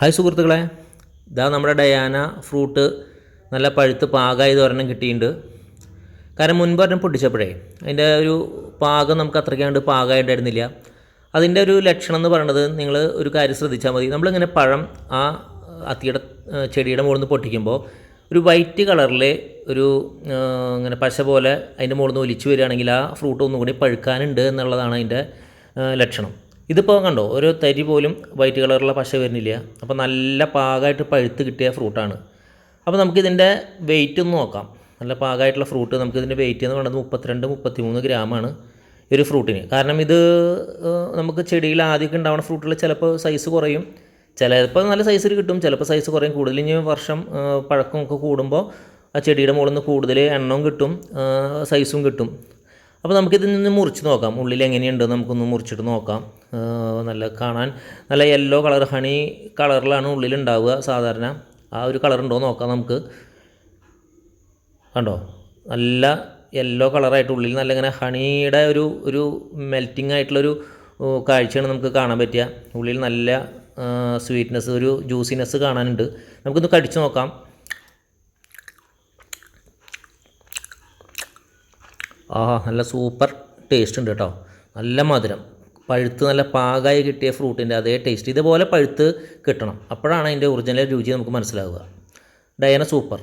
Hi സുഹൃത്തുക്കളെ. ഇതാ നമ്മുടെ ഡയാന ഫ്രൂട്ട് നല്ല പഴുത്ത് പാകമായി ഒരെണ്ണം കിട്ടിയിട്ടുണ്ട് കാരണം മുൻപ് ഒരെണ്ണം പൊട്ടിച്ചപ്പോഴേ അതിന്റെ ഒരു പാകം നമുക്ക് അത്രയ്ക്കാണ്ട് പാകമായിട്ടായിരുന്നില്ല. അതിന്റെ ഒരു ലക്ഷണം എന്ന് പറയുന്നത് നിങ്ങൾ ഒരു കാര്യം ശ്രദ്ധിച്ചാൽ മതി. നമ്മളിങ്ങനെ പഴം ആ അത്തിയുടെ ചെടിയുടെ മുകളിൽ നിന്ന് പൊട്ടിക്കുമ്പോൾ ഒരു വൈറ്റ് കളറിൽ ഒരു ഇങ്ങനെ പശ പോലെ അതിന്റെ മുകളിൽ നിന്ന് ഒലിച്ചു വരികയാണെങ്കിൽ ആ ഫ്രൂട്ട് ഒന്നുകൂടി പഴുക്കാനുണ്ട് എന്നുള്ളതാണ് അതിന്റെ ലക്ഷണം. ഇതിപ്പോൾ കണ്ടോ ഒരു തരി പോലും വൈറ്റ് കളറുള്ള പശ വരുന്നില്ല. അപ്പോൾ നല്ല പാകമായിട്ട് പഴുത്ത് കിട്ടിയ ഫ്രൂട്ടാണ് അപ്പോൾ നമുക്കിതിന്റെ വെയിറ്റ് ഒന്ന് നോക്കാം. നല്ല പാകമായിട്ടുള്ള ഫ്രൂട്ട് നമുക്കിതിന്റെ വെയിറ്റ് എന്ന് പറയുന്നത് മുപ്പത്തിരണ്ട് മുപ്പത്തിമൂന്ന് ഗ്രാമാണ് ഈ ഒരു ഫ്രൂട്ടിന് കാരണം ഇത് നമുക്ക് ചെടിയിൽ ആദ്യമൊക്കെ ഉണ്ടാവുന്ന ഫ്രൂട്ടുകൾ ചിലപ്പോൾ സൈസ് കുറയും. ചിലപ്പോൾ നല്ല സൈസിൽ കിട്ടും ചിലപ്പോൾ സൈസ് കുറയും. കൂടുതൽ ഇനി വർഷം പഴക്കമൊക്കെ കൂടുമ്പോൾ ആ ചെടിയുടെ മുകളിൽ നിന്ന് കൂടുതൽ എണ്ണവും കിട്ടും സൈസും കിട്ടും. അപ്പോൾ നമുക്കിതിൽ നിന്ന് മുറിച്ച് നോക്കാം. ഉള്ളിൽ എങ്ങനെയുണ്ട് നമുക്കൊന്ന് മുറിച്ചിട്ട് നോക്കാം. നല്ല കാണാൻ നല്ല യെല്ലോ കളർ ഹണി കളറിലാണ് ഉള്ളിൽ ഉണ്ടാവുക സാധാരണ. ആ ഒരു കളർ ഉണ്ടോ നോക്കാം നമുക്ക്. കണ്ടോ? നല്ല യെല്ലോ കളറായിട്ട് ഉള്ളിൽ നല്ല ഇങ്ങനെ ഹണിയുടെ ഒരു ഒരു മെൽറ്റിംഗ് ആയിട്ടുള്ളൊരു കാഴ്ചയാണ് നമുക്ക് കാണാൻ പറ്റുക. ഉള്ളിൽ നല്ല സ്വീറ്റ്നെസ് ഒരു ജ്യൂസിനെസ് കാണാനുണ്ട്. നമുക്കൊന്ന് കടിച്ചു നോക്കാം. ആ നല്ല സൂപ്പർ ടേസ്റ്റ് ഉണ്ട് കേട്ടോ. നല്ല മധുരം. പഴുത്ത് നല്ല പാകമായി കിട്ടിയ ഫ്രൂട്ടിന്റെ അതേ ടേസ്റ്റ് ഇതുപോലെ പഴുത്ത് കിട്ടണം. അപ്പോഴാണ് അതിന്റെ ഒറിജിനൽ രുചി നമുക്ക് മനസ്സിലാവുക. ഡയന സൂപ്പർ.